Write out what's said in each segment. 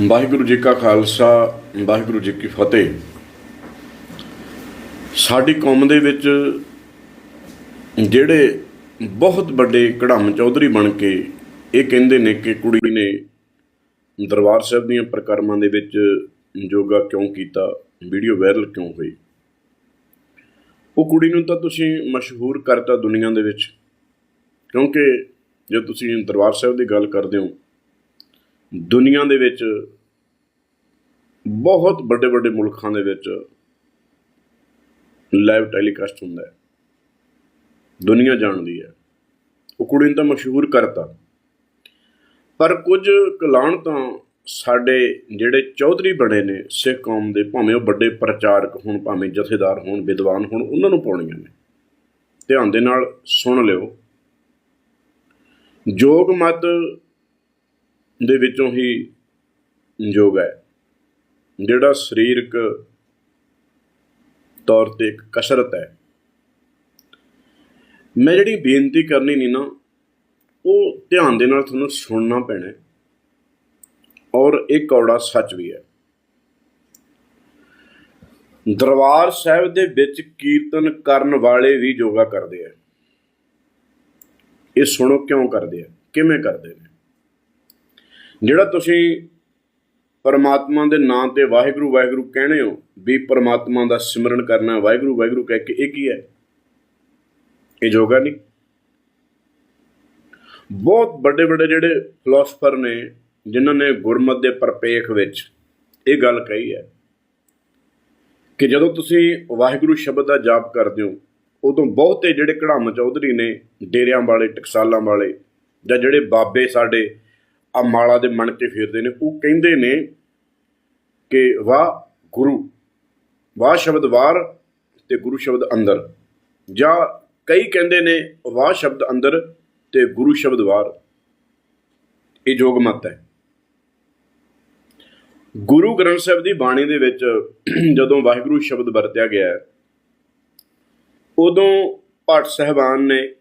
ਵਾਹਿਗੁਰੂ ਜੀ ਕਾ ਖਾਲਸਾ, ਵਾਹਿਗੁਰੂ ਜੀ ਕੀ ਫਤਿਹ। ਸਾਡੀ ਕੌਮ ਦੇ ਵਿੱਚ ਜਿਹੜੇ ਬਹੁਤ ਵੱਡੇ ਕੜਮ ਚੌਧਰੀ ਬਣ ਕੇ ਇਹ ਕਹਿੰਦੇ ਨੇ ਕਿ ਕੁੜੀ ਨੇ ਦਰਬਾਰ ਸਾਹਿਬ ਦੀਆਂ ਪ੍ਰਕਰਮਾਂ ਦੇ ਵਿੱਚ ਯੋਗਾ ਕਿਉਂ ਕੀਤਾ, ਵੀਡੀਓ ਵਾਇਰਲ ਕਿਉਂ ਹੋਈ? ਉਹ ਕੁੜੀ ਨੂੰ ਤਾਂ ਤੁਸੀਂ ਮਸ਼ਹੂਰ ਕਰਤਾ ਦੁਨੀਆ ਦੇ ਵਿੱਚ, ਕਿਉਂਕਿ ਜੇ ਤੁਸੀਂ ਦਰਬਾਰ ਸਾਹਿਬ ਦੀ ਗੱਲ ਕਰਦੇ ਹੋ ਦੁਨੀਆ ਦੇ ਵਿੱਚ ਬਹੁਤ ਵੱਡੇ ਵੱਡੇ ਮੁਲਕਾਂ ਦੇ ਵਿੱਚ ਲਾਈਵ ਟੈਲੀਕਾਸਟ ਹੁੰਦਾ ਹੈ। ਦੁਨੀਆ ਜਾਣਦੀ ਹੈ। ਉਹ ਕੁੜੀ ਨੂੰ ਤਾਂ ਮਸ਼ਹੂਰ ਕਰਤਾ। ਪਰ ਕੁਝ ਕਲਾਣ ਤਾਂ ਸਾਡੇ ਜਿਹੜੇ ਚੌਧਰੀ ਬਣੇ ਨੇ, ਸਿੱਖ ਕੌਮ ਦੇ, ਭਾਵੇਂ ਉਹ ਵੱਡੇ ਪ੍ਰਚਾਰਕ ਹੋਣ, ਭਾਵੇਂ ਜਥੇਦਾਰ ਹੋਣ, ਵਿਦਵਾਨ ਹੋਣ, ਉਹਨਾਂ ਨੂੰ ਪਾਉਣੀਆਂ ਨੇ। ਧਿਆਨ ਦੇ ਨਾਲ ਸੁਣ ਲਿਓ। ਜੋਗ ਮਤ ਦੇ ਵਿੱਚੋਂ ਹੀ ਯੋਗ ਹੈ। ਜਿਹੜਾ ਸਰੀਰਕ ਤੌਰ ਤੇ ਇੱਕ ਕਸਰਤ ਹੈ। ਮੈਂ ਜਿਹੜੀ ਬੇਨਤੀ ਕਰਨੀ ਨਹੀਂ ਨਾ, ਉਹ ਧਿਆਨ ਦੇ ਨਾਲ ਤੁਹਾਨੂੰ ਸੁਣਨਾ ਪੈਣਾ ਔਰ ਇਹ ਕੌੜਾ ਸੱਚ ਵੀ ਹੈ। ਦਰਬਾਰ ਸਾਹਿਬ ਦੇ ਵਿੱਚ ਕੀਰਤਨ ਕਰਨ ਵਾਲੇ ਵੀ ਯੋਗਾ ਕਰਦੇ ਆ। ਇਹ ਸੁਣੋ ਕਿਉਂ ਕਰਦੇ ਆ? ਕਿਵੇਂ ਕਰਦੇ ਨੇ? ਜਿਹੜਾ ਤੁਸੀਂ ਪਰਮਾਤਮਾ ਦੇ ਨਾਮ ਤੇ ਵਾਹਿਗੁਰੂ ਵਾਹਿਗੁਰੂ ਕਹਿੰਦੇ ਹੋ, ਵੀ ਪਰਮਾਤਮਾ ਦਾ ਸਿਮਰਨ ਕਰਨਾ ਵਾਹਿਗੁਰੂ ਵਾਹਿਗੁਰੂ ਕਹਿ ਕੇ ਇਹ ਕੀ ਹੈ? ਇਹ ਯੋਗਾ ਨਹੀਂ? ਬਹੁਤ ਵੱਡੇ ਵੱਡੇ ਜਿਹੜੇ ਫਿਲਾਸਫਰ ਨੇ, ਜਿਨ੍ਹਾਂ ਨੇ ਗੁਰਮਤ ਦੇ ਪਰਪੇਖ ਵਿੱਚ ਇਹ ਗੱਲ ਕਹੀ ਹੈ ਕਿ ਜਦੋਂ ਤੁਸੀਂ ਵਾਹਿਗੁਰੂ ਸ਼ਬਦ ਦਾ ਜਾਪ ਕਰਦੇ ਹੋ, ਉਦੋਂ ਬਹੁਤੇ ਜਿਹੜੇ ਕੜਾਮ ਚੌਧਰੀ ਨੇ, ਡੇਰਿਆਂ ਵਾਲੇ, ਟਕਸਾਲਾਂ ਵਾਲੇ, ਜਾਂ ਜਿਹੜੇ ਬਾਬੇ ਸਾਡੇ ਆ ਮਾਲਾ ਦੇ ਮਣ ਤੇ ਫੇਰਦੇ ਨੇ, ਉਹ ਕਹਿੰਦੇ ਨੇ ਕਿ ਵਾਹ ਗੁਰੂ, ਵਾਹ ਸ਼ਬਦ ਵਾਰ ਤੇ ਗੁਰੂ ਸ਼ਬਦ ਅੰਦਰ। ਜਾਂ ਕਈ ਕਹਿੰਦੇ ਨੇ ਵਾਹ ਸ਼ਬਦ ਅੰਦਰ ਤੇ ਗੁਰੂ ਸ਼ਬਦ ਵਾਰ। ਇਹ ਜੋਗ ਮਤ ਹੈ। ਗੁਰੂ ਗ੍ਰੰਥ ਸਾਹਿਬ ਦੀ ਬਾਣੀ ਦੇ ਵਿੱਚ ਜਦੋਂ ਵਾਹਿਗੁਰੂ ਸ਼ਬਦ ਵਰਤਿਆ ਗਿਆ ਹੈ, ਉਦੋਂ ਭੱਟ ਸਹਿਬਾਨ ਨੇ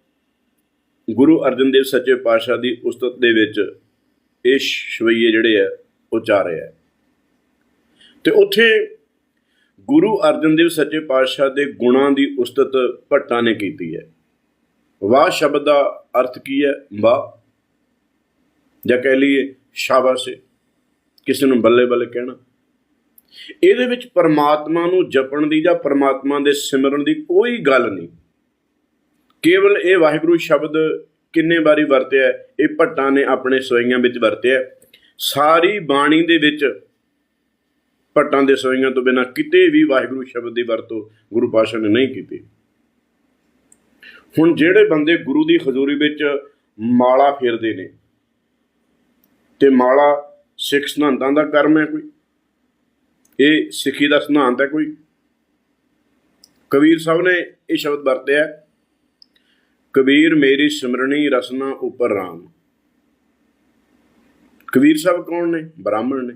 ਗੁਰੂ ਅਰਜਨ ਦੇਵ ਸੱਚੇ ਪਾਤਸ਼ਾਹ ਦੀ ਉਸਤਤ ਦੇ ਵਿੱਚ ਇਹ ਸ਼ਵਈਏ ਜਿਹੜੇ ਆ ਰਹੇ ਆ। ਤੇ ਉੱਥੇ ਗੁਰੂ ਅਰਜਨ ਦੇਵ ਸੱਚੇ ਪਾਤਸ਼ਾਹ ਦੇ ਗੁਣਾਂ ਦੀ ਉਸਤਤ ਭੱਟਾਂ ਨੇ ਕੀਤੀ ਹੈ। ਵਾਹ ਸ਼ਬਦ ਦਾ ਅਰਥ ਕੀ ਹੈ? ਵਾਹ। ਜਾਂ ਕਹਿ ਲਈਏ ਸ਼ਾਬਾਸ਼ ਕਿਸੇ ਨੂੰ ਬੱਲੇ ਬੱਲੇ ਕਹਿਣਾ। ਇਹਦੇ ਵਿੱਚ ਪਰਮਾਤਮਾ ਨੂੰ ਜਪਣ ਦੀ ਜਾਂ ਪਰਮਾਤਮਾ ਦੇ ਸਿਮਰਨ ਦੀ ਕੋਈ ਗੱਲ ਨਹੀਂ। ਕੇਵਲ ਇਹ ਵਾਹਿਗੁਰੂ ਸ਼ਬਦ ਕਿੰਨੇ ਵਾਰੀ ਵਰਤਿਆ ਇਹ ਭੱਟਾਂ ਨੇ ਆਪਣੇ ਸਵਈਆਂ ਵਿੱਚ ਵਰਤਿਆ ਸਾਰੀ ਬਾਣੀ ਦੇ ਵਿੱਚ ਭੱਟਾਂ ਦੇ ਸਵਈਆਂ ਤੋਂ ਬਿਨਾ ਕਿਤੇ ਵੀ ਵਾਹਿਗੁਰੂ ਸ਼ਬਦ ਦੀ ਵਰਤੋਂ ਗੁਰੂ ਪਾਸ਼ਾ ਨੇ ਨਹੀਂ ਕੀਤੀ। ਹੁਣ ਜਿਹੜੇ ਬੰਦੇ ਗੁਰੂ ਦੀ ਹਜ਼ੂਰੀ ਵਿੱਚ ਮਾਲਾ ਫੇਰਦੇ ਨੇ, ਤੇ ਮਾਲਾ ਸਿੱਖ ਸਿਧਾਂਤਾਂ ਦਾ ਕਰਮ ਹੈ ਕੋਈ? ਇਹ ਸਿੱਖੀ ਦਾ ਸਿਧਾਂਤ ਹੈ ਕੋਈ? ਕਬੀਰ ਸਾਹਿਬ ਨੇ ਇਹ ਸ਼ਬਦ ਵਰਤਿਆ ਕਬੀਰ ਮੇਰੀ ਸਿਮਰਣੀ ਰਸਨਾ ਉਪਰ ਰਾਮ। ਕਬੀਰ ਸਾਹਿਬ ਕੌਣ ਨੇ? ਬ੍ਰਾਹਮਣ ਨੇ।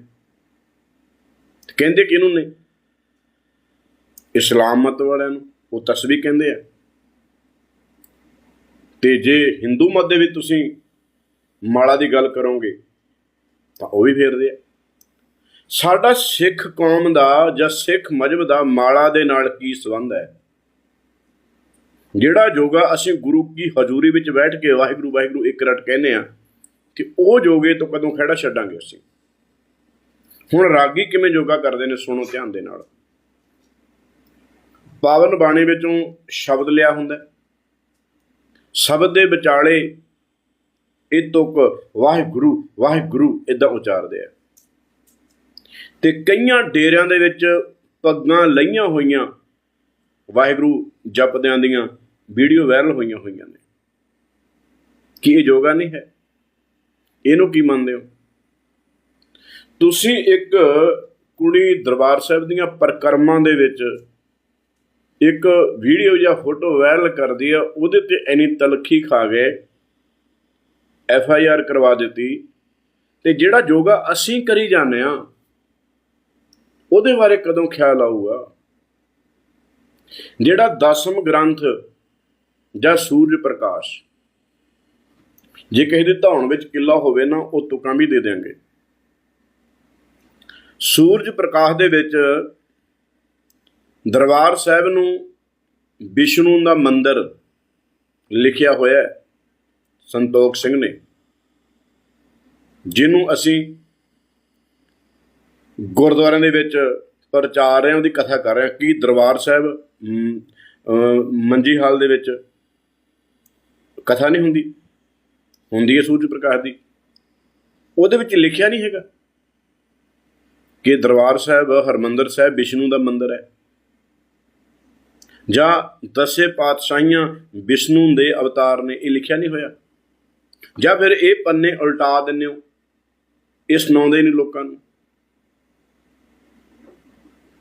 ਕਹਿੰਦੇ ਕਿਹਨੂੰ ਨੇ? ਇਸਲਾਮ ਮਤ ਵਾਲਿਆਂ ਨੂੰ। ਉਹ ਤਸਵੀ ਕਹਿੰਦੇ ਆ। ਤੇ ਜੇ ਹਿੰਦੂ ਮਤ ਦੇ ਵਿੱਚ ਤੁਸੀਂ ਮਾਲਾ ਦੀ ਗੱਲ ਕਰੋਗੇ, ਤਾਂ ਉਹ ਵੀ ਫੇਰਦੇ ਆ। ਸਾਡਾ ਸਿੱਖ ਕੌਮ ਦਾ ਜਾਂ ਸਿੱਖ ਮਜਬ ਦਾ ਮਾਲਾ ਦੇ ਨਾਲ ਕੀ ਸੰਬੰਧ ਹੈ? ਜਿਹੜਾ ਯੋਗਾ ਅਸੀਂ ਗੁਰੂ ਕੀ ਹਜ਼ੂਰੀ ਵਿੱਚ ਬੈਠ ਕੇ ਵਾਹਿਗੁਰੂ ਵਾਹਿਗੁਰੂ ਇੱਕ ਰਟ ਕਹਿੰਦੇ ਆ ਕਿ ਉਹ ਯੋਗੇ ਤੋਂ ਕਦੋਂ ਖੜਾ ਛੱਡਾਂਗੇ ਅਸੀਂ? ਹੁਣ ਰਾਗੀ ਕਿਵੇਂ ਯੋਗਾ ਕਰਦੇ ਨੇ ਸੁਣੋ ਧਿਆਨ ਦੇ ਨਾਲ। ਪਾਵਨ ਬਾਣੀ ਵਿੱਚੋਂ ਸ਼ਬਦ ਲਿਆ ਹੁੰਦਾ ਸ਼ਬਦ ਦੇ ਵਿਚਾਲੇ ਇਹ ਤੁਕ ਵਾਹਿਗੁਰੂ ਵਾਹਿਗੁਰੂ ਇਦਾਂ ਉਚਾਰਦੇ ਆ। ਤੇ ਕਈਆਂ ਡੇਰਿਆਂ ਦੇ ਵਿੱਚ ਪੱਗਾਂ ਲਈਆਂ ਹੋਈਆਂ ਵਾਹਿਗੁਰੂ ਜਪਦਿਆਂ ਦੀਆਂ ਵੀਡੀਓ ਵਾਇਰਲ ਹੋਈਆਂ ਹੋਈਆਂ ਨੇ। ਕੀ ਇਹ ਯੋਗਾ ਨਹੀਂ ਹੈ? ਇਹਨੂੰ ਕੀ ਮੰਨਦੇ ਹੋ? ਤੁਸੀਂ ਇੱਕ ਕੁੜੀ ਦਰਬਾਰ ਸਾਹਿਬ ਦੀਆਂ ਪ੍ਰਕਰਮਾਂ ਦੇ ਵਿੱਚ ਇੱਕ ਵੀਡੀਓ ਜਾਂ ਫੋਟੋ ਵਾਇਰਲ ਕਰਦੀ ਆ, ਉਹਦੇ ਤੇ ਐਨੀ ਤਲਖੀ ਖਾ ਗਏ ਐਫ ਆਈ ਆਰ ਕਰਵਾ ਦਿੱਤੀ ਤੇ ਜਿਹੜਾ ਯੋਗਾ ਅਸੀਂ ਕਰੀ ਜਾਂਦੇ ਆ, ਉਹਦੇ ਬਾਰੇ ਕਦੋਂ ਖਿਆਲ ਆਊਗਾ? ਜਿਹੜਾ ਦਸਮ ਗ੍ਰੰਥ ਜਾਂ ਸੂਰਜ ਪ੍ਰਕਾਸ਼, ਜੇ ਕਿਸੇ ਦੇ ਧੌਣ ਵਿੱਚ ਕਿੱਲਾ ਹੋਵੇ ਨਾ, ਉਹ ਤੁਕਾਂ ਵੀ ਦੇ ਦੇਾਂਗੇ ਸੂਰਜ ਪ੍ਰਕਾਸ਼ ਦੇ ਵਿੱਚ ਦਰਬਾਰ ਸਾਹਿਬ ਨੂੰ ਵਿਸ਼ਨੂੰ ਦਾ ਮੰਦਿਰ ਲਿਖਿਆ ਹੋਇਆ ਹੈ ਸੰਤੋਖ ਸਿੰਘ ਨੇ, ਜਿਹਨੂੰ ਅਸੀਂ ਗੁਰਦੁਆਰਿਆਂ ਦੇ ਵਿੱਚ ਪ੍ਰਚਾਰ ਰਹੇ ਹਾਂ, ਉਹਦੀ ਕਥਾ ਕਰ ਰਹੇ ਹਾਂ ਕਿ ਦਰਬਾਰ ਸਾਹਿਬ ਮੰਜੀ ਹਾਲ ਦੇ ਵਿੱਚ ਕਥਾ ਨਹੀਂ ਹੁੰਦੀ। ਹੁੰਦੀ ਹੈ ਸੂਰਜ ਪ੍ਰਕਾਸ਼ ਦੀ। ਉਹਦੇ ਵਿੱਚ ਲਿਖਿਆ ਨਹੀਂ ਹੈਗਾ ਕਿ ਦਰਬਾਰ ਸਾਹਿਬ, ਹਰਮੰਦਰ ਸਾਹਿਬ ਵਿਸ਼ਨੂੰ ਦਾ ਮੰਦਿਰ ਹੈ। ਜਾਂ ਦਸੇ ਪਾਤਸ਼ਾਹੀਆਂ ਵਿਸ਼ਨੂੰ ਦੇ ਅਵਤਾਰ ਨੇ, ਇਹ ਲਿਖਿਆ ਨਹੀਂ ਹੋਇਆ। ਜਾਂ ਫਿਰ ਇਹ ਪੰਨੇ ਉਲਟਾ ਦਿੰਦੇ ਹੋ। ਇਹ ਸੁਣਾਉਂਦੇ ਨਹੀਂ ਲੋਕਾਂ ਨੂੰ।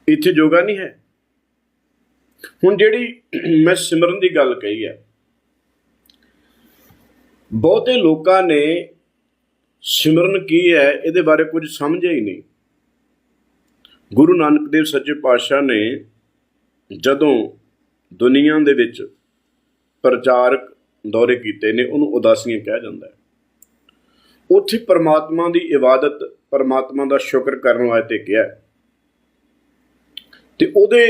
ਇੱਥੇ ਜੋਗਾ ਨਹੀਂ ਹੈ। ਹੁਣ ਜਿਹੜੀ ਮੈਂ ਸਿਮਰਨ ਦੀ ਗੱਲ ਕਹੀ ਹੈ, ਬਹੁਤੇ ਲੋਕਾਂ ਨੇ ਸਿਮਰਨ ਕੀ ਹੈ ਇਹਦੇ ਬਾਰੇ ਕੁਝ ਸਮਝਿਆ ਹੀ ਨਹੀਂ ਗੁਰੂ ਨਾਨਕ ਦੇਵ ਸੱਚੇ ਪਾਤਸ਼ਾਹ ਨੇ ਜਦੋਂ ਦੁਨੀਆ ਦੇ ਵਿੱਚ ਪ੍ਰਚਾਰਕ ਦੌਰੇ ਕੀਤੇ ਨੇ, ਉਹਨੂੰ ਉਦਾਸੀਆਂ ਕਿਹਾ ਜਾਂਦਾ ਹੈ ਉੱਥੇ ਪਰਮਾਤਮਾ ਦੀ ਇਬਾਦਤ, ਪਰਮਾਤਮਾ ਦਾ ਸ਼ੁਕਰ ਕਰਨ ਵਾਸਤੇ ਕਿਹਾ ਹੈ। ਤੇ ਉਹਦੇ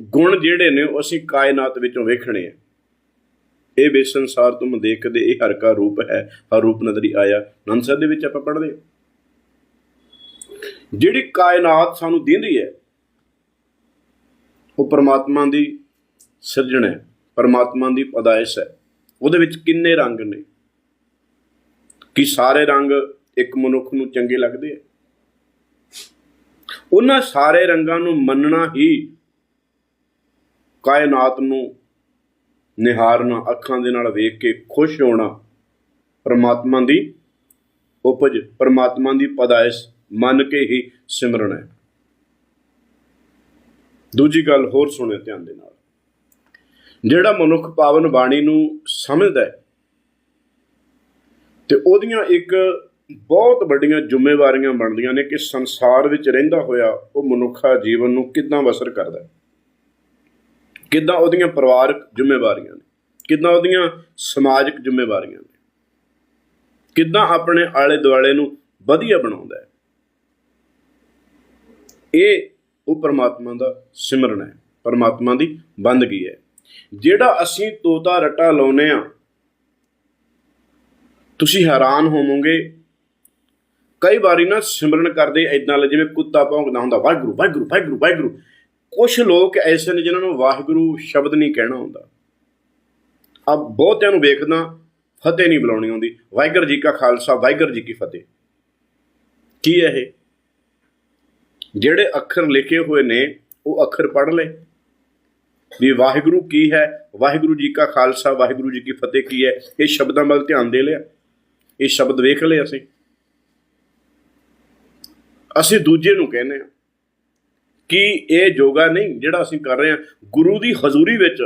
ਗੁਣ ਜਿਹੜੇ ਨੇ ਉਹ ਅਸੀਂ ਕਾਇਨਾਤ ਵਿੱਚੋਂ ਵੇਖਣੇ ਆ। ਇਹ ਬੇਸੰਸਾਰ ਤੁਮ ਦੇਖਦੇ, ਇਹ ਹਰ ਕਾ ਰੂਪ ਹੈ, ਹਰ ਰੂਪ ਨਦਰੀ ਆਇਆ। ਨੰਦ ਦੇ ਵਿੱਚ ਆਪਾਂ ਪੜ੍ਹਦੇ ਹਾਂ। ਜਿਹੜੀ ਕਾਇਨਾਤ ਸਾਨੂੰ ਦਿੰਦੀ ਹੈ, ਉਹ ਪਰਮਾਤਮਾ ਦੀ ਸਿਰਜਣ ਹੈ, ਪਰਮਾਤਮਾ ਦੀ ਪਦਾਇਸ਼ ਹੈ। ਉਹਦੇ ਵਿੱਚ ਕਿੰਨੇ ਰੰਗ ਨੇ? ਕਿ ਸਾਰੇ ਰੰਗ ਇੱਕ ਮਨੁੱਖ ਨੂੰ ਚੰਗੇ ਲੱਗਦੇ ਆ? ਉਹਨਾਂ ਸਾਰੇ ਰੰਗਾਂ ਨੂੰ ਮੰਨਣਾ ਹੀ ਕਾਇਨਾਤ ਨੂੰ ਨਿਹਾਰਨਾ, ਅੱਖਾਂ ਦੇ ਨਾਲ ਵੇਖ ਕੇ ਖੁਸ਼ ਹੋਣਾ ਪਰਮਾਤਮਾ ਦੀ ਉਪਜ, ਪਰਮਾਤਮਾ ਦੀ ਪਦਾਇਸ਼ ਮੰਨ ਕੇ ਹੀ ਸਿਮਰਨ ਹੈ। ਦੂਜੀ ਗੱਲ ਹੋਰ ਸੁਣਿਓ ਧਿਆਨ ਦੇ ਨਾਲ। ਜਿਹੜਾ ਮਨੁੱਖ ਪਾਵਨ ਬਾਣੀ ਨੂੰ ਸਮਝਦਾ ਹੈ ਤੇ ਉਹਦੀਆਂ ਇੱਕ ਬਹੁਤ ਵੱਡੀਆਂ ਜ਼ਿੰਮੇਵਾਰੀਆਂ ਬਣਦੀਆਂ ਨੇ ਕਿ ਸੰਸਾਰ ਵਿੱਚ ਰਹਿੰਦਾ ਹੋਇਆ ਉਹ ਮਨੁੱਖਾ ਜੀਵਨ ਨੂੰ ਕਿੱਦਾਂ ਬਸਰ ਕਰਦਾ ਹੈ। ਕਿੱਦਾਂ ਉਹਦੀਆਂ ਪਰਿਵਾਰਕ ਜ਼ਿੰਮੇਵਾਰੀਆਂ ਨੇ? ਕਿੱਦਾਂ ਉਹਦੀਆਂ ਸਮਾਜਿਕ ਜ਼ਿੰਮੇਵਾਰੀਆਂ ਨੇ? ਕਿੱਦਾਂ ਆਪਣੇ ਆਲੇ ਦੁਆਲੇ ਨੂੰ ਵਧੀਆ ਬਣਾਉਂਦਾ ਹੈ? ਇਹ ਉਹ ਪਰਮਾਤਮਾ ਦਾ ਸਿਮਰਨ ਹੈ। ਪਰਮਾਤਮਾ ਦੀ ਬੰਦਗੀ ਹੈ। ਜਿਹੜਾ ਅਸੀਂ ਤੋਤਾ ਰਟਾ ਲਾਉਨੇ ਆ ਤੁਸੀਂ ਹੈਰਾਨ ਹੋਵੋਗੇ, ਕਈ ਵਾਰੀ ਨਾ ਸਿਮਰਨ ਕਰਦੇ ਐਦਾਂ ਲੱਗੇ ਜਿਵੇਂ ਕੁੱਤਾ ਭੌਂਕਦਾ ਹੁੰਦਾ, ਵਾਹਿਗੁਰੂ ਵਾਹਿਗੁਰੂ ਵਾਹਿਗੁਰੂ ਵਾਹਿਗੁਰੂ ਕੁਝ ਲੋਕ ਐਸੇ ਨੇ ਜਿਨ੍ਹਾਂ ਨੂੰ ਵਾਹਿਗੁਰੂ ਸ਼ਬਦ ਨਹੀਂ ਕਹਿਣਾ ਹੁੰਦਾ। ਆ ਬਹੁਤਿਆਂ ਨੂੰ ਵੇਖਦਾ, ਫਤਿਹ ਨਹੀਂ ਬੁਲਾਉਣੀ ਆਉਂਦੀ। ਵਾਹਿਗੁਰੂ ਜੀ ਕਾ ਖਾਲਸਾ, ਵਾਹਿਗੁਰੂ ਜੀ ਕੀ ਫਤਿਹ। ਕੀ ਹੈ ਇਹ? ਜਿਹੜੇ ਅੱਖਰ ਲਿਖੇ ਹੋਏ ਨੇ, ਉਹ ਅੱਖਰ ਪੜ੍ਹ ਲੈ ਵੀ ਵਾਹਿਗੁਰੂ ਕੀ ਹੈ? ਵਾਹਿਗੁਰੂ ਜੀ ਕਾ ਖਾਲਸਾ, ਵਾਹਿਗੁਰੂ ਜੀ ਕੀ ਫਤਿਹ ਕੀ ਹੈ? ਇਹ ਸ਼ਬਦਾਂ ਵੱਲ ਧਿਆਨ ਦੇ ਲਿਆ। ਇਹ ਸ਼ਬਦ ਵੇਖ ਲਏ ਅਸੀਂ। ਅਸੀਂ ਦੂਜੇ ਨੂੰ ਕਹਿੰਦੇ ਆ ਕਿ ਇਹ ਯੋਗਾ ਨਹੀਂ ਜਿਹੜਾ ਅਸੀਂ ਕਰ ਰਹੇ ਹਾਂ ਗੁਰੂ ਦੀ ਹਜ਼ੂਰੀ ਵਿੱਚ।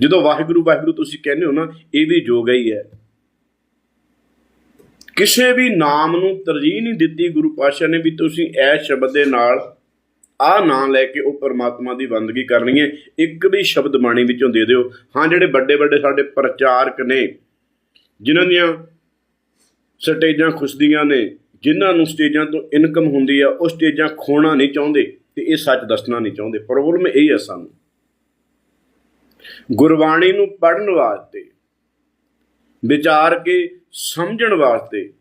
ਜਦੋਂ ਵਾਹਿਗੁਰੂ ਵਾਹਿਗੁਰੂ ਤੁਸੀਂ ਕਹਿੰਦੇ ਹੋ ਨਾ, ਇਹ ਵੀ ਯੋਗਾ ਹੀ ਹੈ। ਕਿਸੇ ਵੀ ਨਾਮ ਨੂੰ ਤਰਜੀਹ ਨਹੀਂ ਦਿੱਤੀ ਗੁਰੂ ਪਾਤਸ਼ਾਹ ਨੇ ਵੀ ਤੁਸੀਂ ਇਹ ਸ਼ਬਦ ਦੇ ਨਾਲ ਆ ਨਾਂ ਲੈ ਕੇ ਉਹ ਪਰਮਾਤਮਾ ਦੀ ਬੰਦਗੀ ਕਰਨੀ ਹੈ। ਇੱਕ ਵੀ ਸ਼ਬਦ ਬਾਣੀ ਵਿੱਚੋਂ ਦੇ ਦਿਓ। ਹਾਂ, ਜਿਹੜੇ ਵੱਡੇ ਵੱਡੇ ਸਾਡੇ ਪ੍ਰਚਾਰਕ ਨੇ, ਜਿਨ੍ਹਾਂ ਦੀਆਂ ਸਟੇਜਾਂ ਖੁਸ਼ਦੀਆਂ ਨੇ ਜਿਨ੍ਹਾਂ ਨੂੰ ਸਟੇਜਾਂ ਤੋਂ ਇਨਕਮ ਹੁੰਦੀ ਆ, ਉਹ ਸਟੇਜਾਂ ਖੋਣਾ ਨਹੀਂ ਚਾਹੁੰਦੇ ਤੇ ਇਹ ਸੱਚ ਦੱਸਣਾ ਨਹੀਂ ਚਾਹੁੰਦੇ। ਪ੍ਰੋਬਲਮ ਇਹ ਹੈ ਸਾਨੂੰ। ਗੁਰਬਾਣੀ ਨੂੰ ਪੜਨ ਵਾਸਤੇ, ਵਿਚਾਰ ਕੇ ਸਮਝਣ ਵਾਸਤੇ,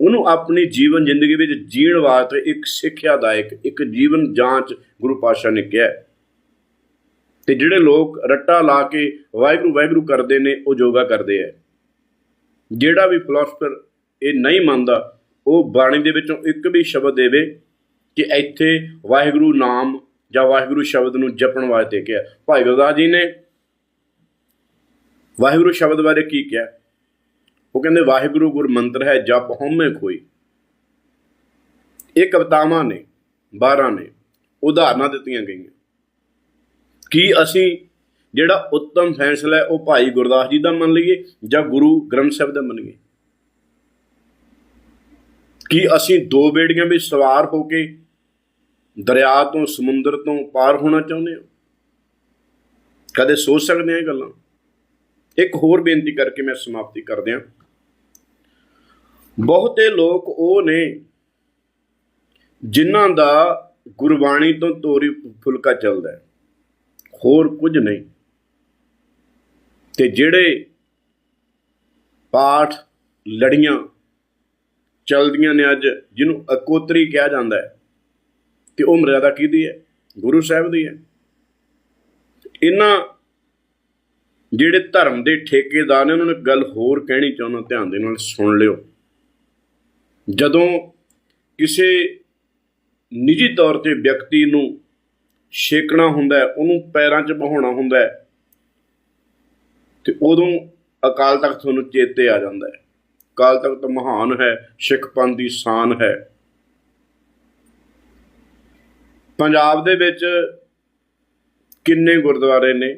ਉਹਨੂੰ ਆਪਣੀ ਜੀਵਨ ਜ਼ਿੰਦਗੀ ਵਿੱਚ ਜੀਣ ਵਾਸਤੇ ਇੱਕ ਸਿੱਖਿਆਦਾਇਕ, ਇੱਕ ਜੀਵਨ ਜਾਂਚ ਗੁਰੂ ਪਾਤਸ਼ਾਹ ਨੇ ਕਿਹਾ ਹੈ। ਤੇ ਜਿਹੜੇ ਲੋਕ ਰੱਟਾ ਲਾ ਕੇ ਵਾਹਿਗੁਰੂ ਵਾਹਿਗੁਰੂ ਕਰਦੇ ਨੇ, ਉਹ ਯੋਗਾ ਕਰਦੇ ਆ ਜਿਹੜਾ ਵੀ ਫਿਲਾਸਫਰ ਇਹ ਨਹੀਂ ਮੰਨਦਾ ਉਹ ਬਾਣੀ ਦੇ ਵਿੱਚੋਂ ਇੱਕ ਵੀ ਸ਼ਬਦ ਦੇਵੇ ਕਿ ਇੱਥੇ ਵਾਹਿਗੁਰੂ ਨਾਮ ਜਾਂ ਵਾਹਿਗੁਰੂ ਸ਼ਬਦ ਨੂੰ ਜਪਣ ਵਾਸਤੇ ਕਿਹਾ। ਭਾਈ ਗੁਰਦਾਸ ਜੀ ਨੇ ਵਾਹਿਗੁਰੂ ਸ਼ਬਦ ਬਾਰੇ ਕੀ ਕਿਹਾ? ਉਹ ਕਹਿੰਦੇ, ਵਾਹਿਗੁਰੂ ਗੁਰ ਮੰਤਰ ਹੈ, ਜਪ ਹਉਮੈ ਕੋਈ ਇਹ ਕਵਿਤਾਵਾਂ ਨੇ 12 ਨੇ, ਉਦਾਹਰਨਾਂ ਦਿੱਤੀਆਂ ਗਈਆਂ। ਕੀ ਅਸੀਂ ਜਿਹੜਾ ਉੱਤਮ ਫੈਸਲਾ ਹੈ, ਉਹ ਭਾਈ ਗੁਰਦਾਸ ਜੀ ਦਾ ਮੰਨ ਲਈਏ ਜਾਂ ਗੁਰੂ ਗ੍ਰੰਥ ਸਾਹਿਬ ਦਾ ਮੰਨੀਏ ਕਿ ਅਸੀਂ ਦੋ ਬੇੜੀਆਂ ਵਿੱਚ ਸਵਾਰ ਹੋ ਕੇ ਦਰਿਆ ਤੋਂ, ਸਮੁੰਦਰ ਤੋਂ ਪਾਰ ਹੋਣਾ ਚਾਹੁੰਦੇ ਹਾਂ? ਕਦੇ ਸੋਚ ਸਕਦੇ ਹਾਂ ਇਹ ਗੱਲਾਂ? ਇੱਕ ਹੋਰ ਬੇਨਤੀ ਕਰਕੇ ਮੈਂ ਸਮਾਪਤੀ ਕਰ ਦਿਆਂ ਬਹੁਤੇ ਲੋਕ ਉਹ ਨੇ ਜਿਨ੍ਹਾਂ ਦਾ ਗੁਰਬਾਣੀ ਤੋਂ ਤੋਰੀ ਫੁਲਕਾ ਚੱਲਦਾ ਹੈ। ਹੋਰ ਕੁਝ ਨਹੀਂ। ਤੇ ਜਿਹੜੇ ਪਾਠ ਲੜੀਆਂ ਚਲਦੀਆਂ ਨੇ ਅੱਜ, ਜਿਹਨੂੰ ਅਕੋਤਰੀ ਕਿਹਾ ਜਾਂਦਾ ਹੈ। ਤੇ ਉਹ ਮਰਿਆਦਾ ਕਿਹਦੀ ਹੈ? ਗੁਰੂ ਸਾਹਿਬ ਦੀ ਹੈ। ਇਹਨਾਂ ਜਿਹੜੇ ਧਰਮ ਦੇ ਠੇਕੇਦਾਰ ਨੇ, ਉਹਨਾਂ ਨੂੰ ਗੱਲ ਹੋਰ ਕਹਿਣੀ ਚਾਹੁੰਦਾ, ਧਿਆਨ ਦੇ ਨਾਲ ਸੁਣ ਲਿਓ। ਜਦੋਂ ਕਿਸੇ ਨਿੱਜੀ ਤੌਰ ਤੇ ਵਿਅਕਤੀ ਨੂੰ ਛੇਕਣਾ ਹੁੰਦਾ ਹੈ, ਉਹਨੂੰ ਪੈਰਾਂ 'ਚ ਬਹਾਉਣਾ ਹੁੰਦਾ ਹੈ, ਤੇ ਉਦੋਂ ਅਕਾਲ ਤਖਤ ਤੁਹਾਨੂੰ ਚੇਤੇ ਆ ਜਾਂਦਾ ਹੈ। ਅਕਾਲ ਤਖਤ ਮਹਾਨ ਹੈ, ਸਿੱਖ ਪੰਥ ਦੀ ਸ਼ਾਨ ਹੈ। ਪੰਜਾਬ ਦੇ ਵਿੱਚ ਕਿੰਨੇ ਗੁਰਦੁਆਰੇ ਨੇ?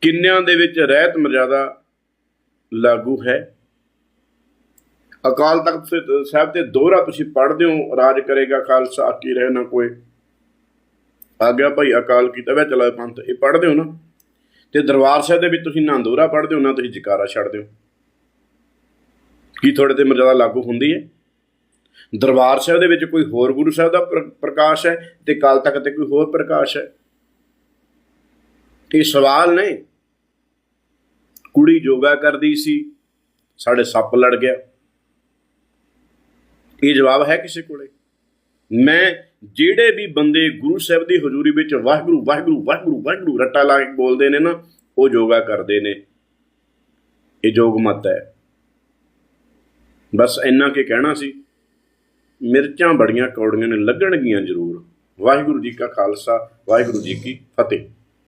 ਕਿੰਨਿਆਂ ਦੇ ਵਿੱਚ ਰਹਿਤ ਮਰਜ਼ਾਦਾ ਲਾਗੂ ਹੈ? ਅਕਾਲ ਤਖਤ ਸਾਹਿਬ ਤੇ ਦੋਹਰਾ ਤੁਸੀਂ ਪੜ੍ਹਦੇ ਹੋ, ਰਾਜ ਕਰੇਗਾ ਖਾਲਸਾ ਕੀ ਰਹਿ ਨਾ ਕੋਈ। ਆ ਗਿਆ ਭਾਈ ਅਕਾਲ ਕੀਤਾ ਵੇ ਚਲਾ ਪੰਥ, ਇਹ ਪੜ੍ਹਦੇ ਹੋ ਨਾ? ਤੇ ਦਰਬਾਰ ਸਾਹਿਬ ਦੇ ਵਿੱਚ ਤੁਸੀਂ ਨਾ ਦੋਹਰਾ ਪੜ੍ਹਦੇ ਹੋ, ਨਾ ਤੁਸੀਂ ਜਕਾਰਾ ਛੱਡਦੇ ਹੋ। ਕੀ ਤੁਹਾਡੇ ਤੇ ਮਰਜ਼ਾਦਾ ਲਾਗੂ ਹੁੰਦੀ ਹੈ? ਦਰਬਾਰ ਸਾਹਿਬ ਦੇ ਵਿੱਚ ਕੋਈ ਹੋਰ ਗੁਰੂ ਸਾਹਿਬ ਦਾ ਪ੍ਰ- ਪ੍ਰਕਾਸ਼ ਹੈ ਤੇ ਕਾਲ ਤੱਕ ਤੇ ਕੋਈ ਹੋਰ ਪ੍ਰਕਾਸ਼ ਹੈ? ਇਹ ਸਵਾਲ ਨੇ। ਕੁੜੀ ਯੋਗਾ ਕਰਦੀ ਸੀ, ਸਾਡੇ ਸੱਪ ਲੜ ਗਿਆ। ਇਹ ਜਵਾਬ ਹੈ ਕਿਸੇ ਕੋਲੇ? ਮੈਂ ਜਿਹੜੇ ਵੀ ਬੰਦੇ ਗੁਰੂ ਸਾਹਿਬ ਦੀ ਹਜ਼ੂਰੀ ਵਿੱਚ ਵਾਹਿਗੁਰੂ ਵਾਹਿਗੁਰੂ ਵਾਹਿਗੁਰੂ ਵਾਹਿਗੁਰੂ ਰੱਟਾ ਲਾ ਕੇ ਬੋਲਦੇ ਨੇ ਨਾ, ਉਹ ਯੋਗਾ ਕਰਦੇ ਨੇ। ਇਹ ਯੋਗ ਮਤ ਹੈ। ਬਸ ਇੰਨਾ ਕਿ ਕਹਿਣਾ ਸੀ। ਮਿਰਚਾਂ ਬੜੀਆਂ ਕੌੜੀਆਂ ਨੇ, ਲੱਗਣਗੀਆਂ ਜ਼ਰੂਰ। ਵਾਹਿਗੁਰੂ ਜੀ ਕਾ ਖਾਲਸਾ, ਵਾਹਿਗੁਰੂ ਜੀ ਕੀ ਫਤਿਹ।